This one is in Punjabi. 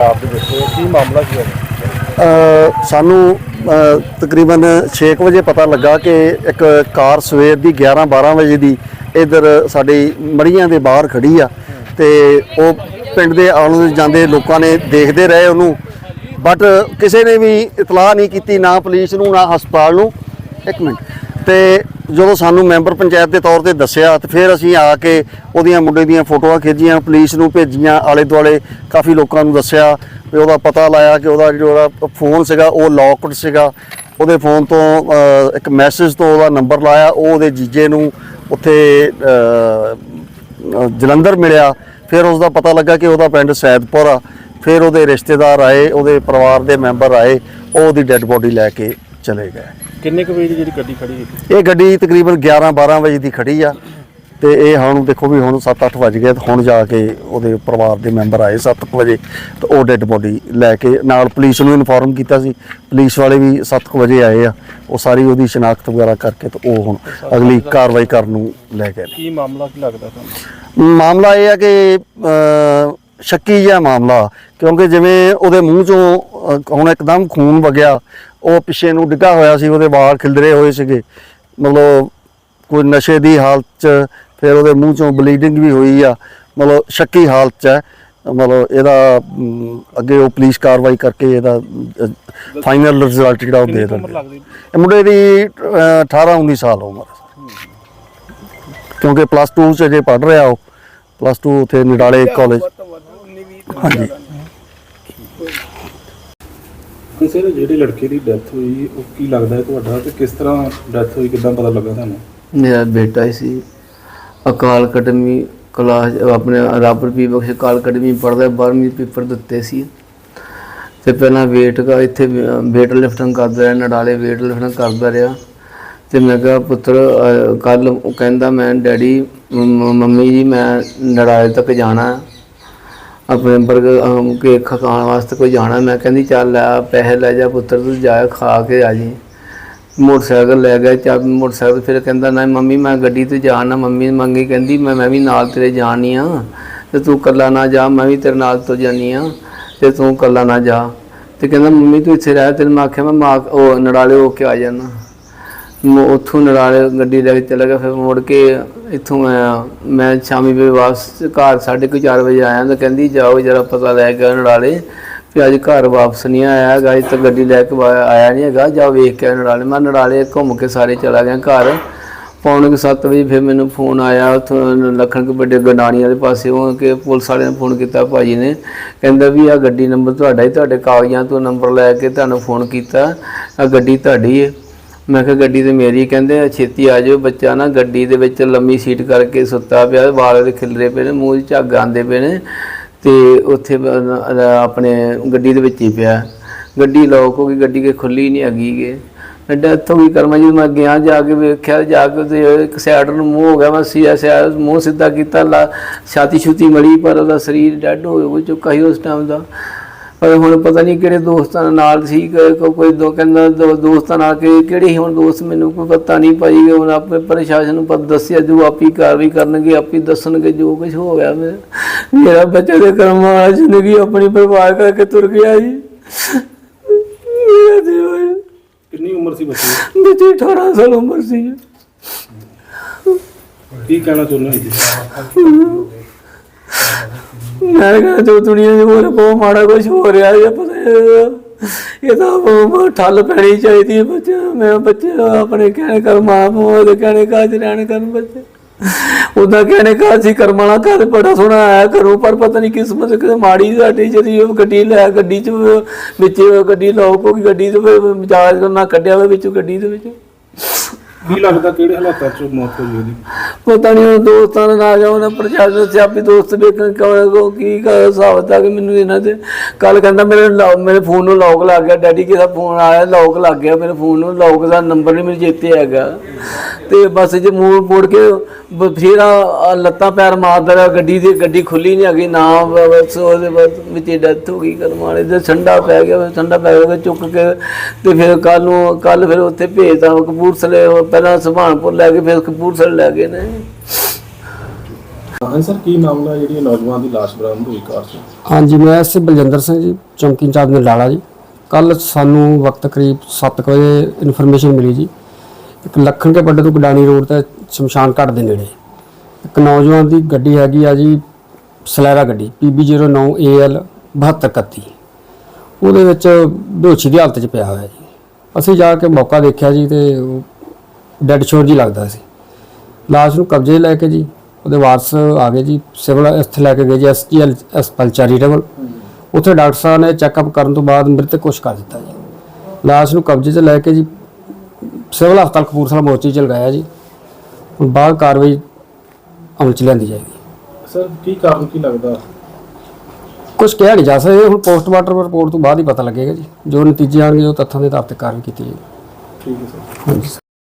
ਆਪ ਦੇ ਵਿੱਚ ਕੀ ਮਾਮਲਾ ਕੀ ਹੈ ਸਾਨੂੰ ਅ, ਤਕਰੀਬਨ 6 ਵਜੇ ਪਤਾ ਲੱਗਾ ਕਿ ਇੱਕ ਕਾਰ ਸਵੇਰ ਦੀ 11 12 ਵਜੇ ਦੀ ਇਧਰ ਸਾਡੀ ਮੜੀਆਂ ਦੇ ਬਾਹਰ ਖੜੀ ਆ ਤੇ ਉਹ ਪਿੰਡ ਦੇ ਆਉਣ ਜਾਂਦੇ ਲੋਕਾਂ ਨੇ ਦੇਖਦੇ ਰਹੇ ਉਹਨੂੰ। ਬਟ ਕਿਸੇ ਨੇ ਵੀ ਇਤਲਾਹ ਨਹੀਂ ਕੀਤੀ ਨਾ ਪੁਲਿਸ ਨੂੰ ਨਾ ਹਸਪਤਾਲ ਨੂੰ। ਇੱਕ ਮਿੰਟ। ਤੇ ਜਦੋਂ ਸਾਨੂੰ ਮੈਂਬਰ ਪੰਚਾਇਤ ਦੇ ਤੌਰ ਤੇ ਦੱਸਿਆ ਤੇ ਫਿਰ ਅਸੀਂ ਆ ਕੇ ਉਹਦੀਆਂ ਮੁੰਡੇ ਦੀਆਂ ਫੋਟੋਆਂ ਖਿੱਚੀਆਂ, ਪੁਲਿਸ ਨੂੰ ਭੇਜੀਆਂ ਆਲੇ ਦੁਆਲੇ ਕਾਫੀ ਲੋਕਾਂ ਨੂੰ ਦੱਸਿਆ ਵੀ ਉਹਦਾ ਪਤਾ ਲਾਇਆ ਕਿ ਉਹਦਾ ਜਿਹੜਾ ਫੋਨ ਸੀਗਾ, ਉਹ ਲੌਕਡ ਸੀਗਾ। ਉਹਦੇ ਫੋਨ ਤੋਂ ਇੱਕ ਮੈਸੇਜ ਤੋਂ ਉਹਦਾ ਨੰਬਰ ਲਾਇਆ, ਉਹ ਉਹਦੇ ਜੀਜੇ ਨੂੰ ਉੱਥੇ ਜਲੰਧਰ ਮਿਲਿਆ। ਫਿਰ ਉਸ ਦਾ ਪਤਾ ਲੱਗਾ ਕਿ ਉਹਦਾ ਪਿੰਡ ਸੈਦਪੁਰ ਆ। ਫਿਰ ਉਹਦੇ ਰਿਸ਼ਤੇਦਾਰ ਆਏ, ਉਹਦੇ ਪਰਿਵਾਰ ਦੇ ਮੈਂਬਰ ਆਏ, ਉਹ ਉਹਦੀ ਡੈੱਡ ਬੋਡੀ ਲੈ ਕੇ ਚਲੇ ਗਏ। ਕਿੰਨੇ ਕੁ ਵਜੇ ਦੀ ਜਿਹੜੀ ਗੱਡੀ ਖੜੀ ਹੈ ਇਹ ਗੱਡੀ ਤਕਰੀਬਨ 11 12 ਵਜੇ ਦੀ ਖੜੀ ਆ ਤੇ ਇਹ ਹੁਣ ਦੇਖੋ ਵੀ ਹੁਣ 7-8 ਵਜ ਗਏ ਤੇ ਹੁਣ ਜਾ ਕੇ ਉਹਦੇ ਪਰਿਵਾਰ ਦੇ ਮੈਂਬਰ ਆਏ 7 ਵਜੇ ਤੇ ਉਹ ਡੈੱਡ ਬੋਡੀ ਲੈ ਕੇ ਨਾਲ ਪੁਲਿਸ ਨੂੰ ਇਨਫੋਰਮ ਕੀਤਾ ਸੀ। ਪੁਲਿਸ ਵਾਲੇ ਵੀ 7 ਵਜੇ ਆਏ ਆ। ਉਹ ਸਾਰੀ ਉਹਦੀ ਸ਼ਨਾਖਤ ਵਗੈਰਾ ਕਰਕੇ ਤੇ ਉਹ ਹੁਣ ਅਗਲੀ ਕਾਰਵਾਈ ਕਰਨ ਨੂੰ ਲੈ ਗਏ ਨੇ। ਕੀ ਮਾਮਲਾ ਕੀ ਲੱਗਦਾ ਤੁਹਾਨੂੰ? ਮਾਮਲਾ ਇਹ ਹੈ ਕਿ ਸ਼ੱਕੀ ਜਿਹਾ ਮਾਮਲਾ ਕਿਉਂਕਿ ਜਿਵੇਂ ਉਹਦੇ ਮੂੰਹ ਚੋਂ ਹੁਣ ਇੱਕਦਮ ਖੂਨ ਵਗਿਆ ਉਹ ਪਿੱਛੇ ਨੂੰ ਡਿੱਗਾ ਹੋਇਆ ਸੀ ਉਹਦੇ ਵਾਲ ਖਿਲਰੇ ਹੋਏ ਸੀਗੇ। ਮਤਲਬ ਕੋਈ ਨਸ਼ੇ ਦੀ ਹਾਲਤ ਚ ਫਿਰ ਉਹਦੇ ਮੂੰਹ ਚੋਂ ਬਲੀਡਿੰਗ ਵੀ ਹੋਈ ਆ। ਮਤਲਬ ਸ਼ੱਕੀ ਹਾਲਤ ਚ ਹੈ। ਮਤਲਬ ਇਹਦਾ ਅੱਗੇ ਉਹ ਪੁਲਿਸ ਕਾਰਵਾਈ ਕਰਕੇ ਇਹਦਾ ਫਾਈਨਲ ਰਿਜ਼ਲਟ ਜਿਹੜਾ ਉਹ ਦੇ ਦਿੰਦੇ ਇਹ ਮੁੰਡੇ ਦੀ ਅ, 18 19 ਸਾਲ ਉਮਰ। ਕਿਉਂਕਿ ਪਲੱਸ 2 ਚ ਜੇ ਪੜ ਰਿਹਾ ਉਹ ਪਲੱਸ 2 ਉਥੇ ਨਿਡਾਲੇ ਕਾਲਜ ਹਾਂਜੀ। ਸਰ ਜਿਹੜੀ ਲੜਕੇ ਦੀ ਡੈਥ ਹੋਈ ਉਹ ਕੀ ਲੱਗਦਾ ਹੈ ਤੁਹਾਡਾ ਤੇ ਕਿਸ ਤਰ੍ਹਾਂ ਡੈਥ ਹੋਈ ਕਿਦਾਂ ਪਤਾ ਲੱਗਾ ਤੁਹਾਨੂੰ? ਮੇਰਾ ਬੇਟਾ ਹੀ ਸੀ। ਅਕਾਲ ਅਕੈਡਮੀ ਕਲਾਸ ਆਪਣੇ ਰੱਬ ਵੀ ਬਖਸ਼ ਅਕਾਲ ਅਕੈਡਮੀ ਪੜ੍ਹਦਾ 12ਵੀਂ ਪੇਪਰ ਦਿੱਤੇ ਸੀ। ਤੇ ਪਹਿਲਾਂ weight ਦਾ ਇੱਥੇ weight ਲਿਫਟਿੰਗ ਕਰਦਾ ਰਿਹਾ ਨਡਾਲੇ weight ਲਿਫਟਿੰਗ ਕਰਦਾ ਰਿਹਾ। ਤੇ ਮੈਂ ਕਿਹਾ ਪੁੱਤਰ ਕੱਲ ਉਹ ਕਹਿੰਦਾ ਮੈਂ ਡੈਡੀ ਮੰਮੀ ਜੀ ਮੈਂ ਨਡਾਲੇ ਤੱਕ ਜਾਣਾ। ਹੈ। ਆਪਣੇ ਬਰਗਰ ਕੇਕ ਖਾਣ ਵਾਸਤੇ ਕੋਈ ਜਾਣਾ। ਮੈਂ ਕਹਿੰਦੀ, ਚੱਲ ਲੈ, ਪੈਸੇ ਲੈ ਜਾ ਪੁੱਤਰ, ਤੂੰ ਜਾ ਖਾ ਕੇ ਆ ਜੀ। ਮੋਟਰਸਾਈਕਲ ਲੈ ਗਿਆ, ਚੱਲ ਮੋਟਰਸਾਈਕਲ, ਫਿਰ ਕਹਿੰਦਾ, ਨਾ ਮੰਮੀ, ਮੈਂ ਗੱਡੀ ਤੇ ਜਾਣਾ ਮੰਮੀ ਮੰਗੀ, ਕਹਿੰਦੀ, ਮੈਂ ਮੈਂ ਵੀ ਨਾਲ ਤੇਰੇ ਜਾਣੀ ਆ। ਤੇ ਤੂੰ ਕੱਲਾ ਨਾ ਜਾ, ਮੈਂ ਵੀ ਤੇਰੇ ਨਾਲ ਤੋਂ ਜਾਣੀ ਆ। ਤੇ ਤੂੰ ਕੱਲਾ ਨਾ ਜਾ। ਤੇ ਕਹਿੰਦਾ, ਮੰਮੀ, ਤੂੰ ਇੱਥੇ ਰਹਿ। ਤੇਰੇ ਮੈਂ ਆਖਿਆ, ਮੈਂ ਮਾਂ, ਉਹ ਨੜਾਲੇ ਹੋ ਕੇ ਆ ਜਾਣਾ ਉੱਥੋਂ ਨੜਾਲੇ ਗੱਡੀ ਲੈ ਕੇ ਚਲਾ ਗਿਆ ਫਿਰ ਮੁੜ ਕੇ ਇੱਥੋਂ ਆਇਆ। ਮੈਂ ਸ਼ਾਮੀ ਵੇ ਵਾਪਸ ਘਰ ਸਾਢੇ ਕੁ ਚਾਰ ਵਜੇ ਆਇਆ ਤਾਂ ਕਹਿੰਦੀ, ਜਾਓ, ਜਰਾ ਪਤਾ ਲੈ ਕੇ ਆਓ ਨੜਾਲੇ ਵੀ ਅੱਜ ਘਰ ਵਾਪਸ ਨਹੀਂ ਆਇਆ ਹੈਗਾ ਅੱਜ ਤੱਕ ਗੱਡੀ ਲੈ ਕੇ ਵਾ- ਆਇਆ ਨਹੀਂ ਹੈਗਾ। ਜਾ ਵੇਖ ਕੇ ਆਓ ਨੜਾਲੇ ਮੈਂ ਨੜਾਲੇ ਘੁੰਮ ਕੇ ਸਾਰੇ ਚਲਾ ਗਿਆ ਘਰ। ਪੌਣੇ ਕੁ ਸੱਤ ਵਜੇ ਫਿਰ ਮੈਨੂੰ ਫੋਨ ਆਇਆ ਉੱਥੋਂ ਲੱਖਣ ਕੇ ਵੱਡੇ ਗੰਡਾਣੀ ਵਾਲੇ ਪਾਸੇ। ਉਹ ਕਿ ਪੁਲਿਸ ਵਾਲਿਆਂ ਨੇ ਫੋਨ ਕੀਤਾ ਭਾਜੀ ਨੇ। ਕਹਿੰਦਾ ਵੀ ਆ ਗੱਡੀ ਨੰਬਰ ਤੁਹਾਡਾ ਹੀ, ਤੁਹਾਡੇ ਕਾਗਜ਼ਾਂ ਤੋਂ ਨੰਬਰ ਲੈ ਕੇ ਤੁਹਾਨੂੰ ਫੋਨ ਕੀਤਾ। ਆ ਗੱਡੀ ਤੁਹਾਡੀ ਹੈ ਮੈਂ ਕਿਹਾ ਗੱਡੀ ਤੇ ਮੇਰੀ ਕਹਿੰਦੇ ਛੇਤੀ ਆ ਜਾਓ ਬੱਚਾ ਨਾ, ਗੱਡੀ ਦੇ ਵਿੱਚ ਲੰਮੀ ਸੀਟ ਕਰਕੇ ਸੁੱਤਾ ਪਿਆ, ਵਾਲ ਦੇ ਖਿਲਰੇ ਪਏ ਨੇ, ਮੂੰਹ 'ਚ ਝੱਗ ਆਉਂਦੇ ਪਏ ਨੇ ਤੇ ਉੱਥੇ ਆਪਣੇ ਗੱਡੀ ਦੇ ਵਿੱਚ ਹੀ ਪਿਆ। ਗੱਡੀ ਲੋਕ ਹੋ ਗਈ, ਗੱਡੀ ਕੇ ਖੁੱਲੀ ਨਹੀਂ ਹੈਗੀ ਗੇ। ਡੈਥ ਹੋ ਗਈ ਕਰਮਾ ਜੀ, ਮੈਂ ਗਿਆ ਜਾ ਕੇ ਵੇਖਿਆ, ਜਾ ਕੇ ਤੇ ਇੱਕ ਸਾਈਡ ਨੂੰ ਮੂੰਹ ਹੋ ਗਿਆ, ਮੈਂ ਸੀ ਐਸਾ ਮੂੰਹ ਸਿੱਧਾ ਕੀਤਾ, ਲਾ ਛਾਤੀ ਛੁਤੀ ਮੜੀ, ਪਰ ਉਹਦਾ ਸਰੀਰ ਡੈਡ ਹੋ ਚੁੱਕਾ ਸੀ ਉਸ ਟਾਈਮ ਦਾ। ਪਰ ਹੁਣ ਪਤਾ ਨਹੀਂ ਕਿਹੜੇ ਦੋਸਤਾਂ ਨਾਲ ਸੀ ਕੋਈ ਦੋ ਕਹਿੰਦਾ ਦੋ ਦੋਸਤਾਂ ਨਾਲ ਕਿ ਕਿਹੜੇ ਹੁਣ ਦੋਸਤ ਮੈਨੂੰ ਕੋਈ ਪਤਾ ਨਹੀਂ ਭਾਈ ਹੁਣ ਆਪੇ ਪ੍ਰਸ਼ਾਸਨ ਨੂੰ ਪਤਾ ਦੱਸਿਆ ਜੋ ਆਪੀ ਕਾਰਵਾਈ ਕਰਨਗੇ ਆਪੀ ਦੱਸਣਗੇ ਜੋ ਕੁਝ ਹੋ ਗਿਆ। ਮੇਰੇ ਬੱਚੇ ਦੇ ਕਰਮਾਂ ਵਾਲਾ ਜ਼ਿੰਦਗੀ ਆਪਣੀ ਬਰਬਾਦ ਕਰਕੇ ਤੁਰ ਗਿਆ ਜੀ। ਮੇਰਾ ਦੇਵਾ ਕਿੰਨੀ ਉਮਰ ਸੀ ਬੱਚੇ ਬੱਚੇ 18 ਸਾਲ ਉਮਰ ਸੀ। ਦੀ ਕੀ ਕਹਿਣਾ ਚਾਹੁੰਦੇ ਹੋ। ਮੈਂ ਕਹਿੰਦਾ ਜੋ ਦੁਨੀਆ ਦੇ ਹੋਰ ਬਹੁਤ ਮਾੜਾ ਕੁਝ ਹੋ ਰਿਹਾ ਹੈ ਪਤਾ ਇਹ ਤਾਂ ਬਹੁਤ ਠੱਲ ਪੈਣੀ ਚਾਹੀਦੀ ਹੈ ਬੱਚੇ ਮੈਂ ਬੱਚੇ ਆਪਣੇ ਕਹਿਣੇ ਕਰ ਮਾਂ ਪਿਓ ਦੇ ਕਹਿਣੇ ਕਾਜ ਰਹਿਣ ਕਰਨ ਬੱਚੇ। ਉਹਦਾ ਕਹਿਣੇ ਕਾ ਸੀ ਕਰਮ ਘਰ ਬੜਾ ਸੋਹਣਾ ਆਇਆ ਕਰੋ ਪਰ ਪਤਾ ਨਹੀਂ ਕਿਸਮਤ ਕਿਤੇ ਮਾੜੀ ਸਾਡੀ ਜਿਹੜੀ ਉਹ ਗੱਡੀ ਲੈ, ਗੱਡੀ ਚ ਵਿੱਚ ਗੱਡੀ ਲੋਕ ਹੋ ਗਈ, ਗੱਡੀ ਦੇ ਮਜਾਜ ਕਰਨਾ ਕੱਢਿਆ ਹੋਇਆ ਵਿੱਚੋਂ, ਗੱਡੀ ਦੇ ਵਿੱਚ। ਕੀ ਲੱਗਦਾ ਕਿਹੜੇ ਹਾਲਾਤਾਂ 'ਚ ਮੌਤ ਹੋਈ ਉਹਦੀ? ਪਤਾ ਨਹੀਂ ਉਹ ਦੋਸਤਾਂ ਦੇ ਨਾਲ ਜਾਉਣਾ ਪ੍ਰਸ਼ਾਸਨ ਸਿਆਪੀ ਦੋਸਤ ਵੇਖਣ ਕੋ ਕੀ ਕਰ ਹਿਸਾਬ ਤਾ ਕਿ ਮੈਨੂੰ ਇਹਨਾਂ ਤੇ ਕੱਲ ਕਹਿੰਦਾ ਮੇਰੇ ਲੌ- ਮੇਰੇ ਫੋਨ ਨੂੰ ਲੌਕ ਲੱਗ ਗਿਆ, ਡੈਡੀ ਕਿਹਦਾ ਫੋਨ ਆਇਆ ਲੌਕ ਲੱਗ ਗਿਆ ਮੇਰੇ ਫੋਨ ਨੂੰ ਲੌਕ ਦਾ ਨੰਬਰ ਨਹੀਂ ਮੈਨੂੰ ਚੇਤੇ ਹੈਗਾ। ਤੇ ਬਸ ਜੇ ਮੂੰਹ ਮੋੜ ਕੇ ਬਥੇਰਾ ਲੱਤਾਂ ਪੈਰ ਮਾਰਦਾ ਰਿਹਾ, ਗੱਡੀ ਦੀ, ਗੱਡੀ ਖੁੱਲੀ ਨਹੀਂ ਹੈਗੀ, ਨਾ ਬ- ਬਸ ਉਹਦੇ ਬਸ ਵਿੱਚ ਡੈਥ ਹੋ ਗਈ, ਕਰਮ ਵਾਲੇ ਦੇ ਠੰਡਾ ਪੈ ਗਿਆ, ਠੰਡਾ ਪੈ ਗਿਆ ਚੁੱਕ ਕੇ ਤੇ ਫਿਰ ਕੱਲ ਨੂੰ ਕੱਲ ਫਿਰ ਉੱਥੇ ਭੇਜਦਾ ਕਪੂਰਥਲੇ, ਉਹ ਪਹਿਲਾਂ ਸੁਭਾਨਪੁਰ ਲੈ ਕੇ, ਫਿਰ ਕਪੂਰਥਲੇ ਲੈ ਗਏ ਨੇ। ਹਾਂ ਸਰ, ਕੀ ਮਾਮਲਾ ਜਿਹੜੀ ਇਹ ਨੌਜਵਾਨ ਦੀ ਲਾਸ਼ ਬਰਾਮਦ ਹੋਈ ਕਾਰ 'ਚ? ਹਾਂਜੀ, ਮੈਂ ਐਸ ਬਲਜਿੰਦਰ ਸਿੰਘ ਜੀ, ਚੌਂਕੀ ਇੰਚਾਰਜ ਨਡਾਲਾ ਜੀ। ਕੱਲ ਸਾਨੂੰ ਵਕਤ ਕਰੀਬ 7 ਵਜੇ ਇਨਫੋਰਮੇਸ਼ਨ ਮਿਲੀ ਜੀ। ਇੱਕ ਲੱਖਣ ਕੇ ਵੱਡੇ ਤੋਂ ਗਡਾਣੀ ਰੋਡ ਤੇ ਸ਼ਮਸ਼ਾਨ ਘਾਟ ਦੇ ਨੇੜੇ। ਇੱਕ ਨੌਜਵਾਨ ਦੀ ਗੱਡੀ ਹੈਗੀ ਆ ਜੀ, ਸਲੈਰਾ ਗੱਡੀ PB09AL 7231 ਉਹਦੇ ਵਿੱਚ ਬੇਹੋਸ਼ੀ ਦੀ ਹਾਲਤ 'ਚ ਪਿਆ ਹੋਇਆ ਜੀ। ਅਸੀਂ ਜਾ ਕੇ ਮੌਕਾ ਦੇਖਿਆ ਜੀ ਤੇ ਡੈੱਡ ਸ਼ੋਰ ਜੀ ਲੱਗਦਾ ਸੀ। ਲਾਸ਼ ਨੂੰ ਕਬਜ਼ੇ ਲੈ ਕੇ ਜੀ ਉਹਦੇ ਵਾਰਸ ਆ ਗਏ ਜੀ ਸਿਵਲ ਇੱਥੇ ਲੈ ਕੇ ਗਏ ਜੀ ਐਸਜੀਐਲ ਹਸਪਤਾਲ ਚੈਰੀਟੇਬਲ। ਉੱਥੇ ਡਾਕਟਰ ਸਾਹਿਬ ਨੇ ਚੈੱਕਅਪ ਕਰਨ ਤੋਂ ਬਾਅਦ ਮ੍ਰਿਤਕ ਘੋਸ਼ਿਤ ਕਰ ਦਿੱਤਾ ਜੀ। ਲਾਸ਼ ਨੂੰ ਕਬਜ਼ੇ 'ਚ ਲੈ ਕੇ ਜੀ ਸਿਵਲ ਹਸਪਤਾਲ ਕਪੂਰਥਲਾ ਮੋਰਚੇ 'ਚ ਲਗਾਇਆ ਜੀ। ਹੁਣ ਬਾਅਦ ਕਾਰਵਾਈ ਅਮਲ 'ਚ ਲਿਆਂਦੀ ਜਾਏਗੀ। ਸਰ ਕੀ ਕਾਰਨ ਕੀ ਲੱਗਦਾ? ਕੁਝ ਕਿਹਾ ਨਹੀਂ ਜਾ ਸਕਦਾ ਇਹ ਹੁਣ ਪੋਸਟਮਾਰਟਮ ਰਿਪੋਰਟ ਤੋਂ ਬਾਅਦ ਹੀ ਪਤਾ ਲੱਗੇਗਾ ਜੀ। ਜੋ ਨਤੀਜੇ ਆਣਗੇ ਉਹ ਤੱਥਾਂ ਦੇ ਆਧਾਰ ਤੇ ਕਾਰਵਾਈ ਕੀਤੀ ਜਾਏਗੀ। ਠੀਕ ਹੈ ਸਰ। ਹਾਂਜੀ